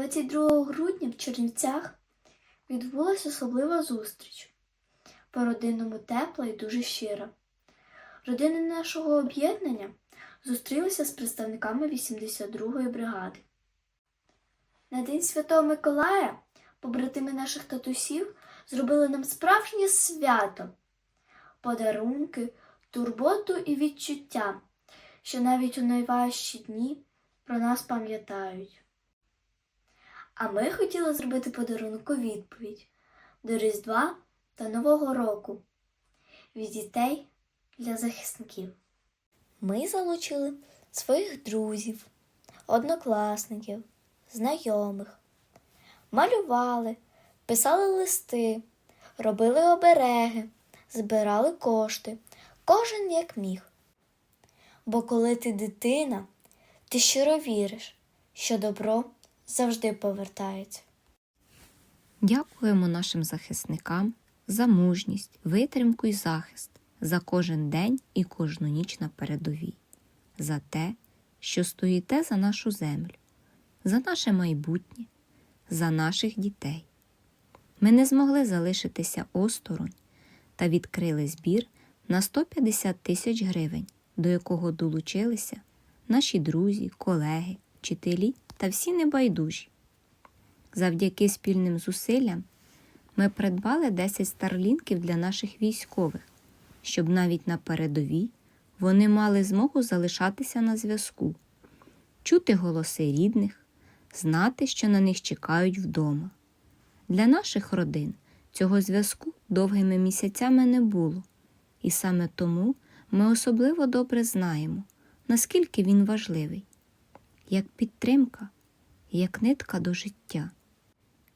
22 грудня в Чернівцях відбулася особлива зустріч. По-родинному тепла і дуже щира. Родини нашого об'єднання зустрілися з представниками 82-ї бригади. На День Святого Миколая побратими наших татусів зробили нам справжнє свято, подарунки, турботу і відчуття, що навіть у найважчі дні про нас пам'ятають. А ми хотіли зробити подарунок у відповідь до Різдва та Нового року від дітей для захисників. Ми залучили своїх друзів, однокласників, знайомих, малювали, писали листи, робили обереги, збирали кошти, кожен як міг. Бо коли ти дитина, ти щиро віриш, що добро завжди повертається. Дякуємо нашим захисникам за мужність, витримку і захист, за кожен день і кожну ніч на передовій, за те, що стоїте за нашу землю, за наше майбутнє, за наших дітей. Ми не змогли залишитися осторонь та відкрили збір на 150 тисяч гривень, до якого долучилися наші друзі, колеги, вчителі та всі небайдужі. Завдяки спільним зусиллям ми придбали 10 старлінків для наших військових, щоб навіть на передовій вони мали змогу залишатися на зв'язку, чути голоси рідних, знати, що на них чекають вдома. Для наших родин цього зв'язку довгими місяцями не було, і саме тому ми особливо добре знаємо, наскільки він важливий, як підтримка, як нитка до життя.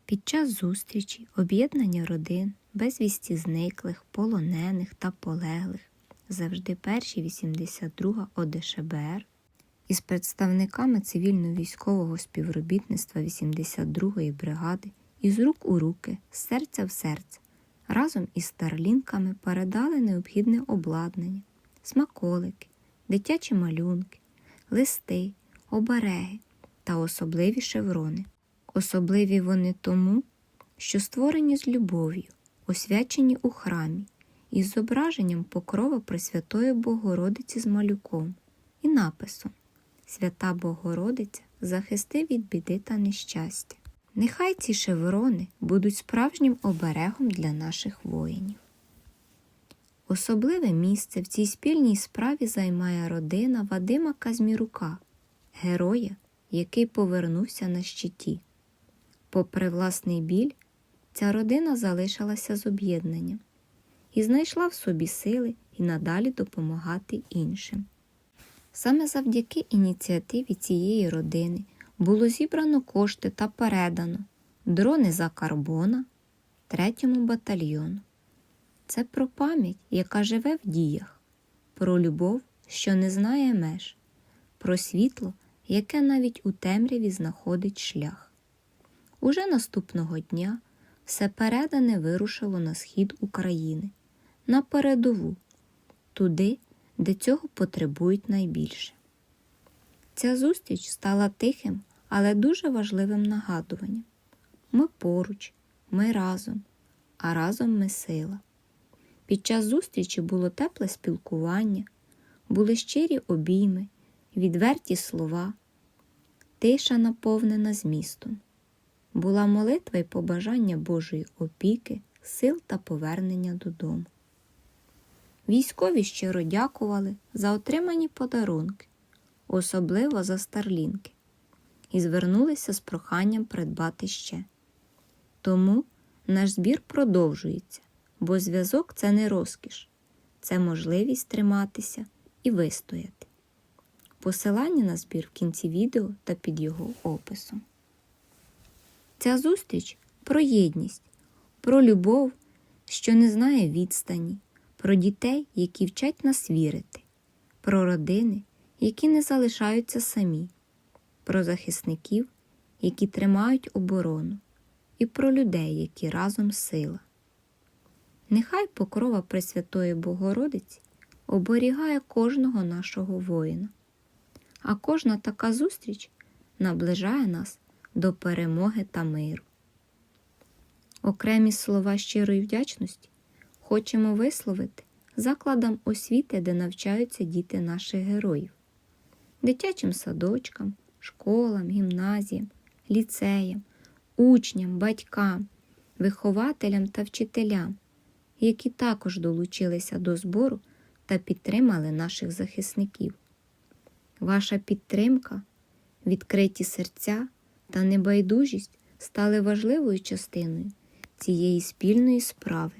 Під час зустрічі об'єднання родин, безвісті зниклих, полонених та полеглих, завжди перші 82 ОДШБР із представниками цивільно-військового співробітництва 82-ї бригади із рук у руки, з серця в серце, разом із старлінками передали необхідне обладнання, смаколики, дитячі малюнки, листи, обереги та особливі шеврони. Особливі вони тому, що створені з любов'ю, освячені у храмі, із зображенням покрова Пресвятої Богородиці з малюком і написом Свята Богородиця захисти від біди та нещастя. Нехай ці шеврони будуть справжнім оберегом для наших воїнів. Особливе місце в цій спільній справі займає родина Вадима Казмірука, героя, який повернувся на щиті. Попри власний біль, ця родина залишилася з об'єднанням і знайшла в собі сили і надалі допомагати іншим. Саме завдяки ініціативі цієї родини було зібрано кошти та передано дрони за карбона третьому батальйону. Це про пам'ять, яка живе в діях, про любов, що не знає меж, про світло, яке навіть у темряві знаходить шлях. Уже наступного дня все передане вирушило на схід України, на передову, туди, де цього потребують найбільше. Ця зустріч стала тихим, але дуже важливим нагадуванням. Ми поруч, ми разом, а разом ми сила. Під час зустрічі було тепле спілкування, були щирі обійми, відверті слова, тиша наповнена змістом. Була молитва й побажання Божої опіки, сил та повернення додому. Військові щиро дякували за отримані подарунки, особливо за старлінки, і звернулися з проханням придбати ще. Тому наш збір продовжується, бо зв'язок це не розкіш, це можливість триматися і вистояти. Посилання на збір в кінці відео та під його описом. Ця зустріч про єдність, про любов, що не знає відстані, про дітей, які вчать нас вірити, про родини, які не залишаються самі, про захисників, які тримають оборону, і про людей, які разом сила. Нехай покрова Пресвятої Богородиці оберігає кожного нашого воїна, а кожна така зустріч наближає нас до перемоги та миру. Окремі слова щирої вдячності хочемо висловити закладам освіти, де навчаються діти наших героїв, дитячим садочкам, школам, гімназіям, ліцеям, учням, батькам, вихователям та вчителям, які також долучилися до збору та підтримали наших захисників. Ваша підтримка, відкриті серця та небайдужість стали важливою частиною цієї спільної справи.